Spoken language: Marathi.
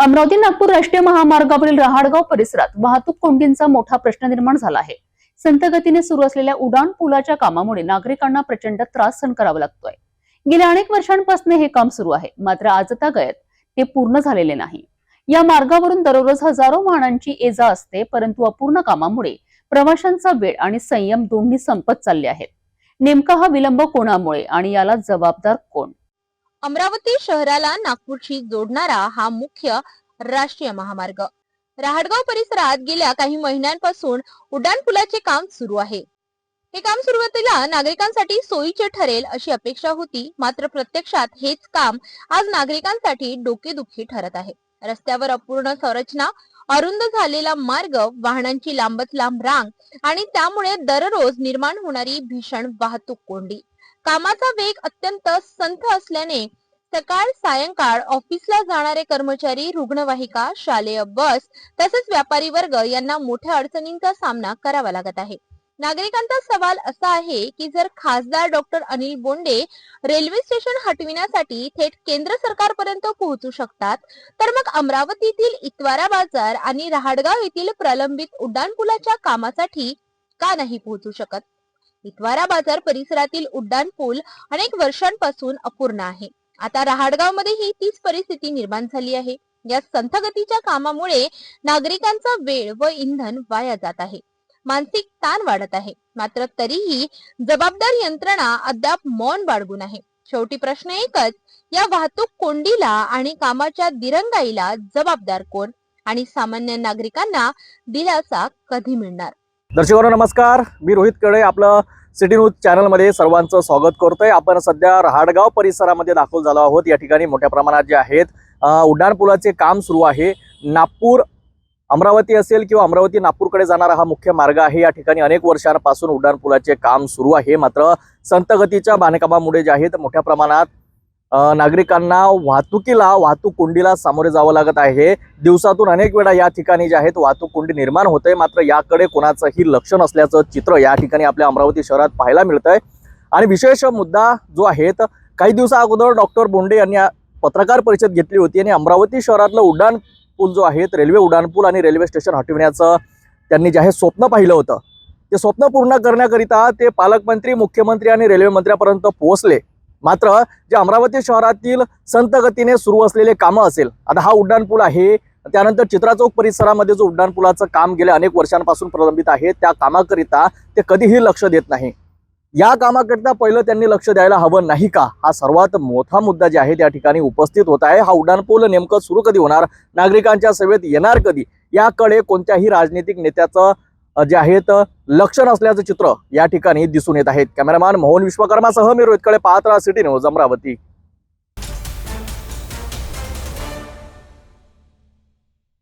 अमरावती नागपूर राष्ट्रीय महामार्गावरील रहाडगाव परिसरात वाहतूक कोंडींचा मोठा प्रश्न निर्माण झाला आहे. संत गतीने सुरू असलेल्या उडाण पुलाच्या कामामुळे नागरिकांना प्रचंड त्रास सहन करावा लागतोय. गेल्या अनेक वर्षांपासून हे काम सुरू आहे मात्र आजतागत ते पूर्ण झालेले नाही. या मार्गावरून दररोज हजारो वाहनांची ये जा असते परंतु अपूर्ण कामामुळे प्रवाशांचा वेळ आणि संयम दोन्ही संपत चालले आहेत. नेमका हा विलंब कोणामुळे आणि याला जबाबदार कोण? अमरावती शहराला नागपूरशी जोडणारा हा मुख्य राष्ट्रीय महामार्ग. राहडगाव परिसरात गेल्या काही महिन्यांपासून उड्डाण पुलाचे काम सुरू आहे. हे काम सुरुवातीला नागरिकांसाठी सोयीचे ठरेल अशी अपेक्षा होती मात्र प्रत्यक्षात हेच काम आज नागरिकांसाठी डोकेदुखी ठरत आहे. रस्त्यावर अपूर्ण संरचना अरुंद झालेला मार्ग वाहनांची लांबच लांब रांग आणि त्यामुळे दररोज निर्माण होणारी भीषण वाहतूक कोंडी. कामाचा वेग अत्यंत संथ असल्याने सकाळ सायंकाळ ऑफिसला जाणारे कर्मचारी रुग्णवाहिका शालेय बस तसेच व्यापारी वर्ग यांना मोठ्या अडचणींचा सामना करावा लागत आहे. नागरिकांचा सवाल असा आहे की जर खासदार doctor Anil Bonde railway station हटविण्यासाठी थेट केंद्र सरकारपर्यंत पोहोचू शकतात तर मग अमरावतीतील इतवारा बाजार आणि रहाडगाव येथील प्रलंबित उड्डाणपुलाच्या कामासाठी का नाही पोहोचू शकत? इतवारा बाजार परिसरातील उड्डाण पूल अनेक वर्षांपासून अपूर्ण आहे. आता रहाडगावमध्ये ही तीच परिस्थिती निर्माण झाली आहे. या संथगतीच्या कामामुळे नागरिकांचा वेळ व इंधन वाया जात आहे. मानसिक ताण वाढत आहे. मात्र तरीही जबाबदार यंत्रणा अद्याप मौन बाळगून आहे. शेवटी प्रश्न एकच या वाहतूक कोंडीला आणि कामाच्या दिरंगाईला जबाबदार कोण? आणि सामान्य नागरिकांना दिलासा कधी मिळणार? दर्शकांनो नमस्कार. मी रोहित कडे आपलं सिटी न्यूज चॅनलमध्ये सर्वांचं स्वागत करतोय. आपण सध्या रहाडगाव परिसरामध्ये दाखल झालो आहोत. या ठिकाणी मोठ्या प्रमाणात जे आहेत उड्डाणपुलाचे काम सुरू आहे. नागपूर अमरावती असेल किंवा अमरावती नागपूरकडे जाणारा हा मुख्य मार्ग आहे. या ठिकाणी अनेक वर्षांपासून उड्डाणपुलाचे काम सुरू आहे. मात्र संतगतीच्या बांधकामामुळे जे आहेत मोठ्या प्रमाणात नागरिकांना वाहतुकीला वाहतूक कोंडीला सामोरे जावं लागत आहे. दिवसातून अनेक वेळा या ठिकाणी जे आहेत वाहतूक कोंडी निर्माण होते. मात्र याकडे कोणाचंही लक्ष नसल्याचं चित्र या ठिकाणी आपल्या अमरावती शहरात पाहायला मिळतंय. आणि विशेष मुद्दा जो आहे तर काही दिवसा अगोदर डॉक्टर बोंडे यांनी पत्रकार परिषद घेतली होती आणि अमरावती शहरातलं उड्डाण पूल जो आहे रेल्वे उड्डाणपूल आणि रेल्वे स्टेशन हटविण्याचं त्यांनी जे आहे स्वप्न पाहिलं होतं. ते स्वप्न पूर्ण करण्याकरिता ते पालकमंत्री मुख्यमंत्री आणि रेल्वे मंत्र्यापर्यंत पोहोचले. मात्र जे अमरावती शहरातील संत गतीने सुरू असलेले कामं असेल आता हा उड्डाणपूल आहे. त्यानंतर चित्रा चौक परिसरामध्ये जो उड्डाणपुलाचं काम गेल्या अनेक वर्षांपासून प्रलंबित आहे त्या कामाकरिता ते कधीही लक्ष देत नाही. या कामाकरिता पहिलं त्यांनी लक्ष द्यायला हवं नाही का? हा सर्वात मोठा मुद्दा जे आहे त्या ठिकाणी उपस्थित होत आहे. हा उड्डाणपूल नेमकं सुरू कधी होणार? नागरिकांच्या सेवेत येणार कधी? याकडे कोणत्याही राजनीतिक नेत्याचं जे आहेत लक्ष नसल्याचं चित्र या ठिकाणी दिसून येत आहेत. कॅमेरामॅन मोहन विश्वकर्मासह मी रोहितकडे पाहत राहा सिटी न्यूज अमरावती.